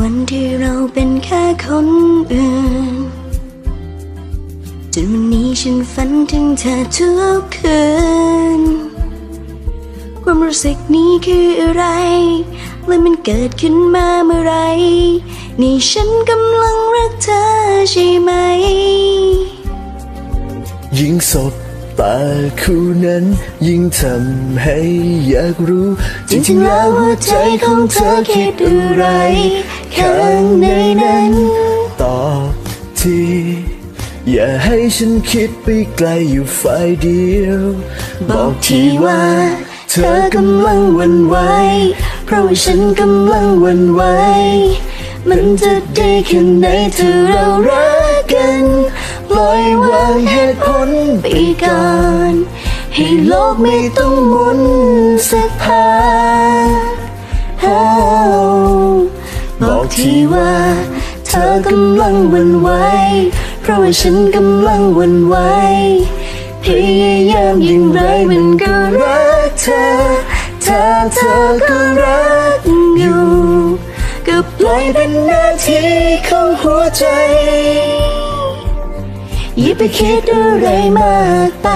วันที่เราเป็นแค่คนอื่น จนวันนี้ฉันฝันถึงเธอทุกคืน ความรู้สึกนี้คืออะไร และมันเกิดขึ้นมาเมื่อไร นี่ฉันกำลังรักเธอใช่ไหม ยิ่งสบ ตาคู่นั้นยิ่งทำให้อยากรู้ จริงๆแล้วหัวใจของเธอคิดอะไรข้างในนั้น ตอบทีอย่าให้ฉันคิดไปไกลอยู่ฝ่ายเดียว บอกทีว่า เธอกำลังวันไหวเพราะว่าฉันกำลังวันไหวมันจะดีแค่ไหนถ้าเรารักกัน ปล่อยวางเหตุผลไปก่อนให้โลกไม่ต้องหมุนสักพักบอกทีว่า เธอกำลังวันไหวเพราะว่าฉันกำลังวันไหวพยายามอย่างไรมันก็รักเธอถ้าเธอก็รักอยู่ ก็ปล่อยเป็นหน้าที่ของหัวใจ อย่าไปคิดอะไรมากไป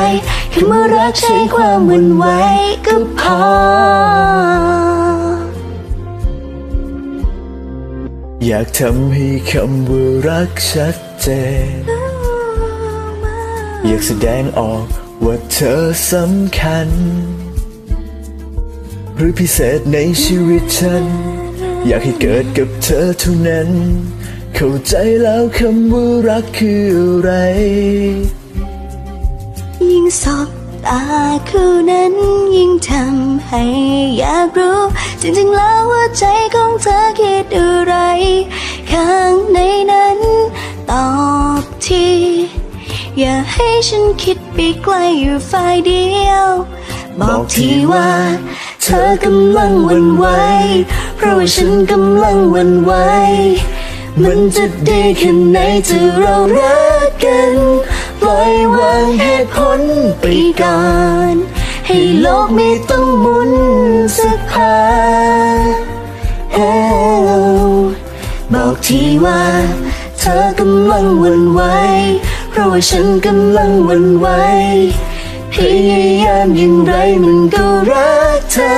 แค่เมื่อรักใช้ความหวันไหวก็พอ อยากทำให้คำว่ารักชัดเจน อยากแสดงออกว่าเธอสำคัญ หรือพิเศษในชีวิตฉัน อยากให้เกิดกับเธอเท่านั้น เข้าใจแล้วคำว่ารักคืออะไร ยิ่งสบตาคู่นั้นยิ่งทำให้อยากรู้ จริงๆแล้วหัวใจของเธอคิดอะไร ข้างในนั้นตอบทีอย่าให้ฉันคิดไปไกลอยู่ฝ่ายเดียว บอกทีว่า เธอกำลังวันไหวเพราะว่าฉันกำลังวันไหว มันจะดีแค่ไหนถ้าเรารักกันปล่อยวางเหตุผลไปก่อนให้โลกไม่ต้องหมุนสักพักโอ้บอกทีว่าเธอกำลังหวันไหวเพราะว่าฉันกำลังหวันไหวพยายามอย่างไรมันก็รักเธอ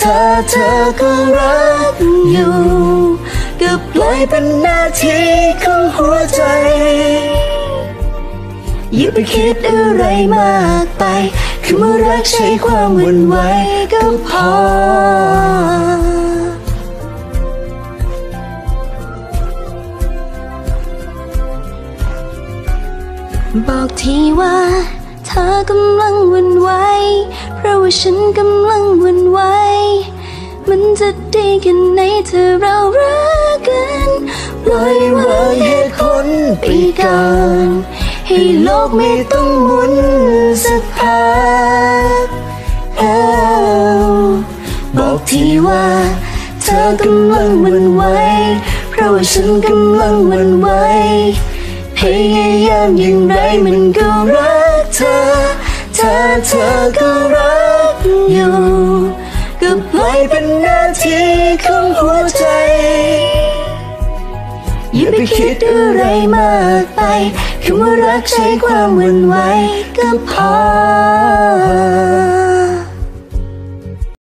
ถ้าเธอก็รักอยู่ ปล่อยเป็นหน้าที่ของหัวใจ อย่าไปคิดอะไรมากไป คือเมื่อรักใช้ความหวันไหวก็พอ บอกทีว่าเธอกำลังหวันไหวเพราะว่าฉันกำลังหวันไหว มันจะดีแค่ไหนถ้าเรารักกันปล่อยวางเหตุผลไปก่อนให้โลกไม่ต้องหมุนสักพักโอ้บอกทีว่าเธอกำลังหวันไหวเพราะว่าฉันกำลังหวันไหวพยายามอย่างไรมันก็รักเธอถ้าเธอก็รักอยู่ ไปคิดอะไรมากไปคำว่ารักใช้ความวุ่นวายก็พอ